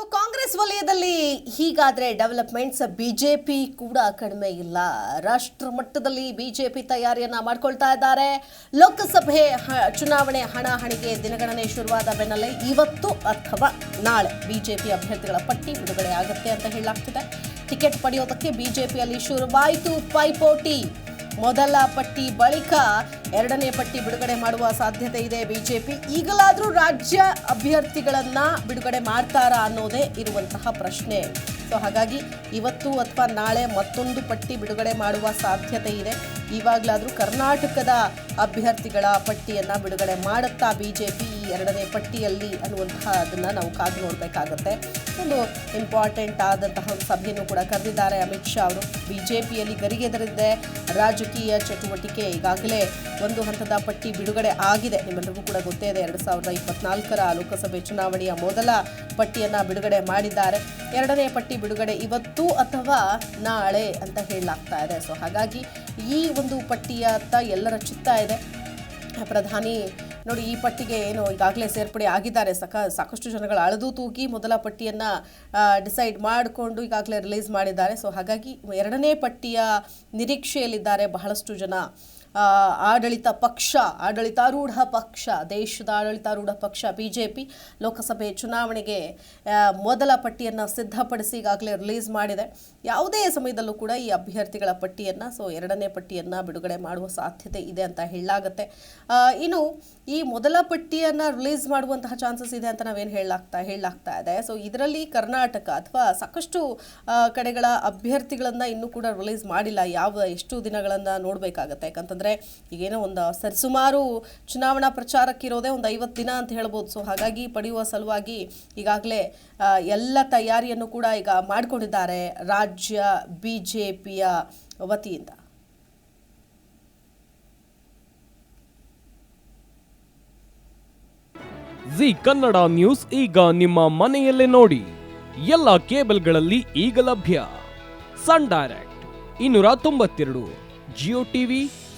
So Congress ವಲಯದಲ್ಲಿ ಹೀಗಾದ್ರೆ developments BJP ಕೂಡ ಕಡಿಮೆ ಇಲ್ಲ. ರಾಷ್ಟ್ರ ಮಟ್ಟದಲ್ಲಿ ಬಿಜೆಪಿ ತಯಾರಿಯನ್ನ ಮಾಡ್ಕೊಳ್ತಾ ಇದ್ದಾರೆ. ಲೋಕಸಭೆ ಚುನಾವಣೆ ಚುನಾವಣೆ ಹಣಾಹಣಿಗೆ ದಿನಗಣನೆ ಶುರುವಾದ ಬೆನ್ನಲ್ಲೇ ಇವತ್ತು ಅಥವಾ ನಾಳೆ ಬಿಜೆಪಿ ಅಭ್ಯರ್ಥಿಗಳ ಪಟ್ಟಿ ಬಿಡುಗಡೆ ಆಗುತ್ತೆ ಅಂತ ಹೇಳಲಾಗ್ತಿದೆ. ಟಿಕೆಟ್ ಪಡೆಯೋದಕ್ಕೆ ಬಿಜೆಪಿಯಲ್ಲಿ ಶುರುವಾಯಿತು. ಪೈಪೋಟಿ. ಮೊದಲ ಪಟ್ಟಿ ಬಳಿಕ ಎರಡನೇ ಪಟ್ಟಿ ಬಿಡುಗಡೆ ಮಾಡುವ ಸಾಧ್ಯತೆ ಇದೆ ಬಿಜೆಪಿ. ಈಗಲಾದರೂ ರಾಜ್ಯ ಅಭ್ಯರ್ಥಿಗಳನ್ನ ಬಿಡುಗಡೆ ಮಾಡ್ತಾರಾ ಅನ್ನೋದೇ ಇರುವಂತಹ ಪ್ರಶ್ನೆ. ಸೊ ಹಾಗಾಗಿ ಇವತ್ತು ಅಥವಾ ನಾಳೆ ಮತ್ತೊಂದು ಪಟ್ಟಿ ಬಿಡುಗಡೆ ಮಾಡುವ ಸಾಧ್ಯತೆ ಇದೆ. ಇವಾಗಲಾದರೂ ಕರ್ನಾಟಕದ ಅಭ್ಯರ್ಥಿಗಳ ಪಟ್ಟಿಯನ್ನು ಬಿಡುಗಡೆ ಮಾಡುತ್ತಾ ಬಿ ಜೆ ಪಿ ಈ ಎರಡನೇ ಪಟ್ಟಿಯಲ್ಲಿ ಅನ್ನುವಂತಹ ಅದನ್ನು ನಾವು ಕಾದು ನೋಡಬೇಕಾಗತ್ತೆ. ಒಂದು ಇಂಪಾರ್ಟೆಂಟ್ ಆದಂತಹ ಒಂದು ಸಭೆಯನ್ನು ಕೂಡ ಕರೆದಿದ್ದಾರೆ ಅಮಿತ್ ಶಾ ಅವರು. ಬಿ ಜೆ ಪಿಯಲ್ಲಿ ಗರಿಗೆದರಿದೆ. ರಾಜಕೀಯ ಚಟುವಟಿಕೆ ಈಗಾಗಲೇ ಒಂದು ಹಂತದ ಪಟ್ಟಿ ಬಿಡುಗಡೆ ಆಗಿದೆ. ನಿಮ್ಮೆಲ್ಲರಿಗೂ ಕೂಡ ಗೊತ್ತೇ ಇದೆ, ಎರಡು ಸಾವಿರದ ಇಪ್ಪತ್ನಾಲ್ಕರ ಲೋಕಸಭೆ ಚುನಾವಣೆಯ ಮೊದಲ ಪಟ್ಟಿಯನ್ನು ಬಿಡುಗಡೆ ಮಾಡಿದ್ದಾರೆ. ಎರಡನೇ ಪಟ್ಟಿ ಬಿಡುಗಡೆ ಇವತ್ತು ಅಥವಾ ನಾಳೆ ಅಂತ ಹೇಳಲಾಗ್ತಾ ಇದೆ. ಸೊ ಹಾಗಾಗಿ ಈ ಒಂದು ಪಟ್ಟಿಯತ್ತ ಎಲ್ಲರ ಚಿತ್ತ ಇದೆ. ಪ್ರಧಾನಿ ನೋಡಿ, ಈ ಪಟ್ಟಿಗೆ ಏನು ಈಗಾಗಲೇ ಸೇರ್ಪಡೆ ಆಗಿದ್ದಾರೆ. ಸಕ ಸಾಕಷ್ಟು ಜನಗಳು ಅಳೆದು ತೂಗಿ ಮೊದಲ ಪಟ್ಟಿಯನ್ನು ಡಿಸೈಡ್ ಮಾಡಿಕೊಂಡು ಈಗಾಗಲೇ ರಿಲೀಸ್ ಮಾಡಿದ್ದಾರೆ. ಸೊ, ಹಾಗಾಗಿ ಎರಡನೇ ಪಟ್ಟಿಯ ನಿರೀಕ್ಷೆಯಲ್ಲಿದ್ದಾರೆ ಬಹಳಷ್ಟು ಜನ. ಆಡಳಿತ ಪಕ್ಷ, ಆಡಳಿತಾರೂಢ ಪಕ್ಷ, ದೇಶದ ಆಡಳಿತಾರೂಢ ಪಕ್ಷ ಬಿ ಜೆ ಪಿ ಲೋಕಸಭೆ ಚುನಾವಣೆಗೆ ಮೊದಲ ಪಟ್ಟಿಯನ್ನು ಸಿದ್ಧಪಡಿಸಿ ಈಗಾಗಲೇ ರಿಲೀಸ್ ಮಾಡಿದೆ. ಯಾವುದೇ ಸಮಯದಲ್ಲೂ ಕೂಡ ಈ ಅಭ್ಯರ್ಥಿಗಳ ಪಟ್ಟಿಯನ್ನು, ಸೊ ಎರಡನೇ ಪಟ್ಟಿಯನ್ನು ಬಿಡುಗಡೆ ಮಾಡುವ ಸಾಧ್ಯತೆ ಇದೆ ಅಂತ ಹೇಳಲಾಗುತ್ತೆ. ಇನ್ನು ಈ ಮೊದಲ ಪಟ್ಟಿಯನ್ನು ರಿಲೀಸ್ ಮಾಡುವಂತಹ ಚಾನ್ಸಸ್ ಇದೆ ಅಂತ ನಾವೇನು ಹೇಳಲಾಗ್ತಾ ಹೇಳಲಾಗ್ತಾ ಇದೆ. ಸೊ ಇದರಲ್ಲಿ ಕರ್ನಾಟಕ ಅಥವಾ ಸಾಕಷ್ಟು ಕಡೆಗಳ ಅಭ್ಯರ್ಥಿಗಳನ್ನು ಇನ್ನೂ ಕೂಡ ರಿಲೀಸ್ ಮಾಡಿಲ್ಲ. ಯಾವ, ಎಷ್ಟು ದಿನಗಳನ್ನು ನೋಡಬೇಕಾಗತ್ತೆ ಯಾಕಂತಂದರೆ ಈಗೇನೋ ಒಂದು ಸರಿಸುಮಾರು ಚುನಾವಣಾ ಪ್ರಚಾರಕ್ಕಿರೋದೇ ಒಂದು ಐವತ್ತು ದಿನ ಅಂತ ಹೇಳ್ಬೋದು. ಸೊ ಹಾಗಾಗಿ ಪಡೆಯುವ ಸಲುವಾಗಿ ಈಗಾಗಲೇ ಎಲ್ಲ ತಯಾರಿಯನ್ನು ಕೂಡ ಈಗ ಮಾಡಿಕೊಂಡಿದ್ದಾರೆ ರಾಜ್ಯ ಬಿ ಜೆ ಪಿಯ ವತಿಯಿಂದ. ಜಿ ಕನ್ನಡ ನ್ಯೂಸ್ ಈಗ ನಿಮ್ಮ ಮನೆಯಲ್ಲೇ ನೋಡಿ. ಎಲ್ಲ ಕೇಬಲ್ಗಳಲ್ಲಿ ಈಗ ಲಭ್ಯ. ಸನ್ ಡೈರೆಕ್ಟ್, ಇನ್ನೂರ ತೊಂಬತ್ತೆರಡು, ಜಿಯೋ ಟಿವಿ